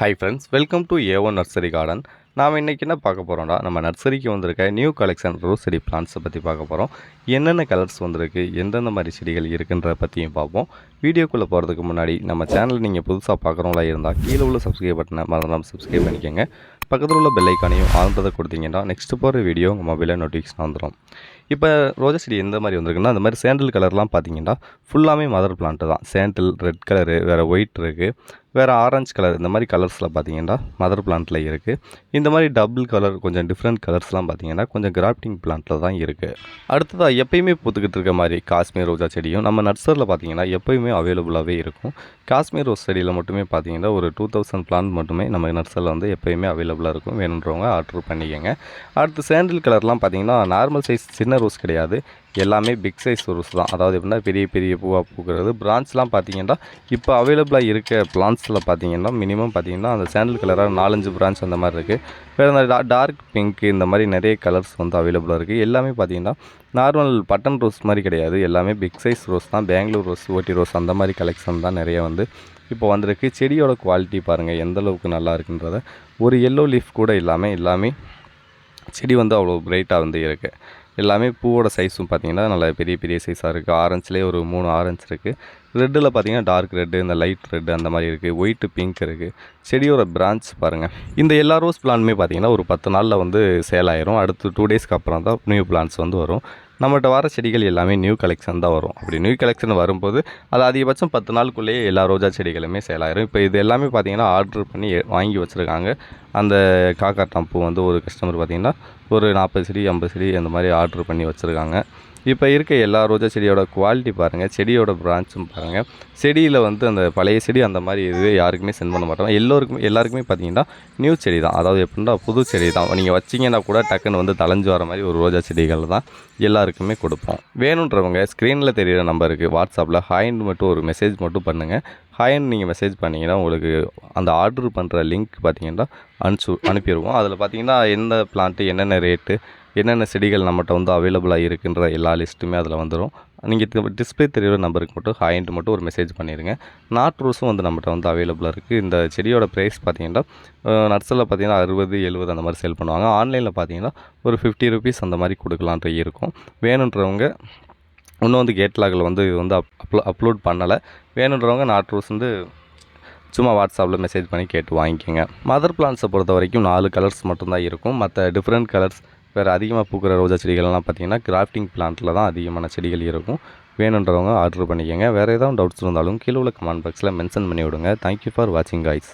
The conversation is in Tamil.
Hi friends welcome to A one nursery garden நாம் இன்றைக்கி என்ன பார்க்க போகிறோம்னா நம்ம நர்சரிக்கு வந்திருக்க நியூ கலெக்ஷன் ரோஸ் செடி பிளான்ட்ஸை பற்றி பார்க்க போகிறோம் என்னென்ன கலர்ஸ் வந்திருக்கு? எந்தெந்த மாதிரி செடிகள் இருக்குன்றத பற்றியும் பார்ப்போம். வீடியோக்குள்ளே போகிறதுக்கு முன்னாடி நம்ம சேனல் நீங்கள் புதுசாக பார்க்குறவங்களா இருந்தால் கீழே உள்ள சப்ஸ்கிரைப் பட்டனை மறந்துடாமல் சப்ஸ்கிரைப் பண்ணிக்கோங்க. பக்கத்தில் உள்ள பெல்லைக்கானையும் ஆழ்ந்ததை கொடுத்தீங்கன்னா நெக்ஸ்ட் போகிற வீடியோ உங்கள் மொபைலில் நோட்டிஃபிகேஷன் வந்துடும். இப்போ ரோஜா செடி எந்த மாதிரி வந்திருக்குன்னா அந்த மாதிரி சேண்டில் கலர்லாம் பார்த்தீங்கன்னா ஃபுல்லாமே மதர் பிளான்ட்டு தான். சேண்டில் ரெட் கலரு வேறு ஒயிட் இருக்குது வேறு ஆரஞ்சு கலர் இந்த மாதிரி கலர்ஸில் பார்த்தீங்கன்னா மதர் பிளான்ட்டில் இருக்குது இந்த மாதிரி டபுள் கலர் கொஞ்சம் டிஃப்ரெண்ட் கலர்ஸ்லாம் பார்த்தீங்கன்னா கொஞ்சம் கிராஃப்டிங் பிளான்ட்டில் தான் இருக்குது அடுத்ததாக எப்பயுமே பூத்துக்கிட்டு இருக்க மாதிரி காஷ்மீர் ரோஜா செடியும் நம்ம நர்சரியில் பார்த்தீங்கன்னா எப்பயுமே அவைலபிளாகவே இருக்கும். காஷ்மீர் ரோஸ் செடியில் மட்டுமே பார்த்தீங்கன்னா ஒரு டூ தௌசண்ட் பிளான்ட் மட்டுமே நம்ம நர்சரியில் வந்து எப்பயுமே அவைலபிளாக இருக்கும். வேணுன்றவங்க ஆர்டர் பண்ணிக்கோங்க. அடுத்து சேண்டில் கலர்லாம் பார்த்தீங்கன்னா நார்மல் சைஸ் சின்ன ரோஸ் கிடையாது. எல்லாமே பிக் சைஸ் ரோஸ் தான். அதாவது எப்படின்னா பெரிய பெரிய பூவாக பூக்கிறது. பிரான்ச்லாம் பார்த்தீங்கன்னா இப்போ அவைலபிளாக இருக்க பிளான்ஸில் பார்த்தீங்கன்னா மினிமம் பார்த்தீங்கன்னா அந்த சேண்டல் கலராக நாலஞ்சு பிரான்ச் அந்த மாதிரி இருக்குது வேறு அந்த டார்க் பிங்க் இந்த மாதிரி நிறைய கலர்ஸ் வந்து அவைலபிளாக இருக்குது எல்லாமே பார்த்தீங்கன்னா நார்மல் பட்டன் ரோஸ் மாதிரி கிடையாது. எல்லாமே பிக் சைஸ் ரோஸ் தான். பெங்களூர் ரோஸ் ஓட்டி ரோஸ் அந்த மாதிரி கலெக்ஷன் தான் நிறைய வந்து இப்போ வந்திருக்கு. செடியோட குவாலிட்டி பாருங்கள் எந்த அளவுக்கு நல்லா இருக்குன்றத. ஒரு எல்லோ லீஃப் கூட இல்லாமல் எல்லாமே செடி வந்து அவ்வளோ பிரைட்டாக வந்து இருக்குது எல்லாமே பூவோட சைஸும் பார்த்தீங்கன்னா நல்ல பெரிய பெரிய சைஸாக இருக்குது ஆரஞ்சிலே ஒரு மூணு ஆரஞ்சு இருக்குது ரெட்டில் பார்த்தீங்கன்னா டார்க் ரெட்டு இந்த லைட் ரெட்டு அந்த மாதிரி இருக்குது ஒயிட்டு பிங்க் இருக்குது செடியோட பிரான்ச் பாருங்கள் இந்த எல்லா ரோஸ் பிளான்மே பார்த்தீங்கன்னா ஒரு பத்து நாளில் வந்து சேல் ஆயிரும். அடுத்து டூ டேஸ்க்கு அப்புறம் தான் நியூ பிளான்ஸ் வந்து வரும். நம்மகிட்ட வர செடிகள் எல்லாமே நியூ கலெக்ஷன் தான் வரும். அப்படி நியூ கலெக்ஷன் வரும்போது அது அதிகபட்சம் பத்து நாளுக்குள்ளேயே எல்லா ரோஜா செடிகளுமே சேலாயிரும் இப்போ இது எல்லாமே பார்த்தீங்கன்னா ஆர்டர் பண்ணி வாங்கி வச்சுருக்காங்க. அந்த காக்காட்டாம் பூ வந்து ஒரு கஸ்டமர் பார்த்தீங்கன்னா ஒரு நாற்பது செடி ஐம்பது செடி அந்த மாதிரி ஆர்டர் பண்ணி வச்சுருக்காங்க. இப்போ இருக்க எல்லா ரோஜா செடியோட குவாலிட்டி பாருங்கள் செடியோட பிரான்ச்சும் பாருங்கள் செடியில் வந்து அந்த பழைய செடி அந்த மாதிரி இது யாருக்குமே சென்ட் பண்ண மாட்டோம். எல்லோருக்குமே எல்லாருக்குமே பார்த்தீங்கன்னா நியூ செடி தான். அதாவது எப்படின்னா புது செடி தான். நீங்கள் வச்சிங்கன்னா கூட டக்குன்னு வந்து தலைஞ்சு வர மாதிரி ஒரு ரோஜா செடிகள் தான் எல்லாருக்குமே கொடுப்போம். வேணுன்றவங்க ஸ்க்ரீனில் தெரியிற நம்பருக்கு வாட்ஸ்அப்பில் ஹாய்ன்னு மட்டும் ஒரு மெசேஜ் மட்டும் பண்ணுங்கள் ஹாய்ன்னு நீங்கள் மெசேஜ் பண்ணிங்கன்னா உங்களுக்கு அந்த ஆர்டர் பண்ணுற லிங்க் பார்த்தீங்கன்னா அனுப்பிச்சு அனுப்பிடுவோம் அதில் பார்த்தீங்கன்னா எந்த பிளான்ட்டு என்னென்ன ரேட்டு என்னென்ன செடிகள் நம்மகிட்ட வந்து அவைலபிளாக இருக்குன்ற எல்லா லிஸ்ட்டுமே அதில் வந்துடும் நீங்கள் டிஸ்பிளே தெரியுற நம்பருக்கு மட்டும் ஹாயின்ட்டு மட்டும் ஒரு மெசேஜ் பண்ணிடுங்க நாட் ரோஸும் வந்து நம்மகிட்ட வந்து அவைலபிளாக இருக்குது இந்த செடியோட ப்ரைஸ் பார்த்தீங்கன்னா நர்சரியில் பார்த்தீங்கன்னா அறுபது எழுபது அந்த மாதிரி சேல் பண்ணுவாங்க. ஆன்லைனில் பார்த்தீங்கன்னா ஒரு ஃபிஃப்டி ருபீஸ் அந்த மாதிரி கொடுக்கலான்ற இருக்கும். வேணுன்றவங்க இன்னும் வந்து கேட்லாகில் வந்து இது வந்து அப்லோ அப்லோட் பண்ணலை. வேணுன்றவங்க நாட் ரோஸ் வந்து சும்மா வாட்ஸ்அப்பில் மெசேஜ் பண்ணி கேட்டு வாங்கிக்கோங்க. மதர் பிளான்ஸை பொறுத்த வரைக்கும் நாலு கலர்ஸ் மட்டும்தான் இருக்கும். மற்ற டிஃப்ரெண்ட் கலர்ஸ் வேறு அதிகமாக பூக்கிற ரோஜா செடிகள்லாம் பார்த்தீங்கன்னா கிராஃப்டிங் பிளான்ட்டில் தான் அதிகமான செடிகள் இருக்கும். வேணுன்றவங்க ஆர்டர் பண்ணிக்கோங்க. வேறு ஏதாவது டவுட்ஸ் இருந்தாலும் கீழே உள்ள கமெண்ட் பாக்ஸில் மென்ஷன் பண்ணி விடுங்க தேங்க்யூ ஃபார் வாட்சிங் காய்ஸ்